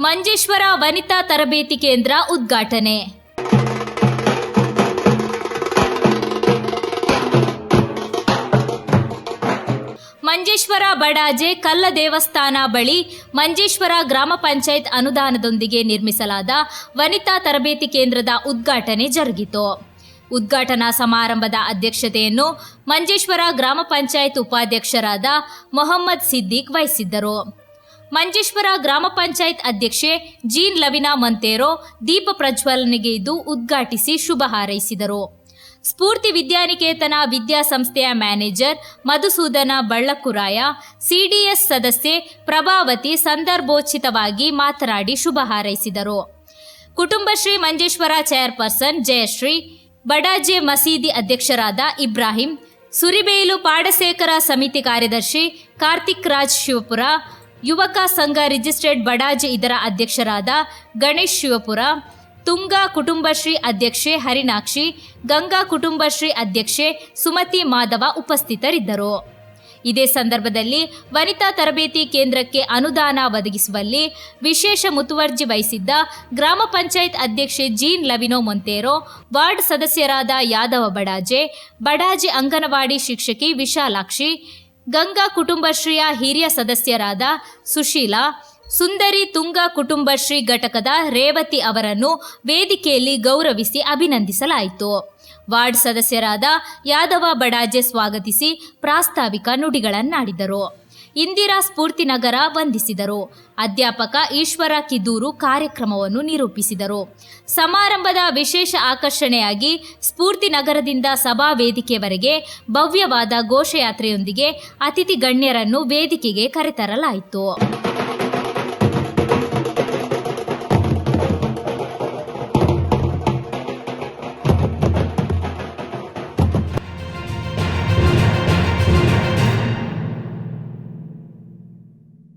ಮಂಜೇಶ್ವರ ವನಿತಾ ತರಬೇತಿ ಕೇಂದ್ರ ಉದ್ಘಾಟನೆ. ಮಂಜೇಶ್ವರ ಬಡಾಜೆ ಕಲ್ಲ ದೇವಸ್ಥಾನ ಬಳಿ ಮಂಜೇಶ್ವರ ಗ್ರಾಮ ಪಂಚಾಯತ್ ಅನುದಾನದೊಂದಿಗೆ ನಿರ್ಮಿಸಲಾದ ವನಿತಾ ತರಬೇತಿ ಕೇಂದ್ರದ ಉದ್ಘಾಟನೆ ಜರುಗಿತು. ಉದ್ಘಾಟನಾ ಸಮಾರಂಭದ ಅಧ್ಯಕ್ಷತೆಯನ್ನು ಮಂಜೇಶ್ವರ ಗ್ರಾಮ ಪಂಚಾಯತ್ ಉಪಾಧ್ಯಕ್ಷರಾದ ಮೊಹಮ್ಮದ್ ಸಿದ್ದಿಕ್ ವಹಿಸಿದ್ದರು. ಮಂಜೇಶ್ವರ ಗ್ರಾಮ ಪಂಚಾಯತ್ ಅಧ್ಯಕ್ಷೆ ಜೀನ್ ಲವಿನಾ ಮಂತೇರೋ ದೀಪ ಪ್ರಜ್ವಲನೆಗೆ ಇದು ಉದ್ಘಾಟಿಸಿ ಶುಭ ಹಾರೈಸಿದರು. ಸ್ಫೂರ್ತಿ ವಿದ್ಯಾನಿಕೇತನ ವಿದ್ಯಾಸಂಸ್ಥೆಯ ಮ್ಯಾನೇಜರ್ ಮಧುಸೂದನ ಬಳ್ಳಕುರಾಯ, ಸಿಡಿಎಸ್ ಸದಸ್ಯೆ ಪ್ರಭಾವತಿ ಸಂದರ್ಭೋಚಿತವಾಗಿ ಮಾತನಾಡಿ ಶುಭ ಹಾರೈಸಿದರು. ಕುಟುಂಬಶ್ರೀ ಮಂಜೇಶ್ವರ ಚೇರ್ಪರ್ಸನ್ ಜಯಶ್ರೀ, ಬಡಾಜೆ ಮಸೀದಿ ಅಧ್ಯಕ್ಷರಾದ ಇಬ್ರಾಹಿಂ, ಸುರಿಬೇಲು ಪಾಡಸೇಕರ ಸಮಿತಿ ಕಾರ್ಯದರ್ಶಿ ಕಾರ್ತಿಕ್ ರಾಜ್ ಶಿವಪುರ ಯುವಕ ಸಂಘ ರಿಜಿಸ್ಟ್ರೇಡ್ ಬಡಾಜೆ ಇದರ ಅಧ್ಯಕ್ಷರಾದ ಗಣೇಶ್ ಶಿವಪುರ, ತುಂಗಾ ಕುಟುಂಬಶ್ರೀ ಅಧ್ಯಕ್ಷೆ ಹರಿನಾಕ್ಷಿ, ಗಂಗಾ ಕುಟುಂಬಶ್ರೀ ಅಧ್ಯಕ್ಷೆ ಸುಮತಿ ಮಾಧವ ಉಪಸ್ಥಿತರಿದ್ದರು. ಇದೇ ಸಂದರ್ಭದಲ್ಲಿ ವನಿತಾ ತರಬೇತಿ ಕೇಂದ್ರಕ್ಕೆ ಅನುದಾನ ಒದಗಿಸುವಲ್ಲಿ ವಿಶೇಷ ಮುತುವರ್ಜಿ ವಹಿಸಿದ್ದ ಗ್ರಾಮ ಪಂಚಾಯತ್ ಅಧ್ಯಕ್ಷೆ ಜೀನ್ ಲವಿನೋ ಮೊಂತೇರೋ, ವಾರ್ಡ್ ಸದಸ್ಯರಾದ ಯಾದವ ಬಡಾಜೆ ಬಡಾಜೆ ಅಂಗನವಾಡಿ ಶಿಕ್ಷಕಿ ವಿಶಾಲಾಕ್ಷಿ ಗಂಗಾ ಕುಟುಂಬಶ್ರೀಯ ಹಿರಿಯ ಸದಸ್ಯರಾದ ಸುಶೀಲಾ, ಸುಂದರಿ ತುಂಗಾ ಕುಟುಂಬಶ್ರೀ ಘಟಕದ ರೇವತಿ ಅವರನ್ನು ವೇದಿಕೆಯಲ್ಲಿ ಗೌರವಿಸಿ ಅಭಿನಂದಿಸಲಾಯಿತು. ವಾರ್ಡ್ ಸದಸ್ಯರಾದ ಯಾದವ ಬಡಾಜೆ ಸ್ವಾಗತಿಸಿ ಪ್ರಾಸ್ತಾವಿಕ ನುಡಿಗಳನ್ನಾಡಿದರು. ಇಂದಿರಾ ಸ್ಫೂರ್ತಿನಗರ ವಂದಿಸಿದರು. ಅಧ್ಯಾಪಕ ಈಶ್ವರ ಕಿದೂರು ಕಾರ್ಯಕ್ರಮವನ್ನು ನಿರೂಪಿಸಿದರು. ಸಮಾರಂಭದ ವಿಶೇಷ ಆಕರ್ಷಣೆಯಾಗಿ ಸ್ಫೂರ್ತಿ ನಗರದಿಂದ ಸಭಾ ವೇದಿಕೆವರೆಗೆ ಭವ್ಯವಾದ ಘೋಷಯಾತ್ರೆಯೊಂದಿಗೆ ಅತಿಥಿ ಗಣ್ಯರನ್ನು ವೇದಿಕೆಗೆ ಕರೆತರಲಾಯಿತು.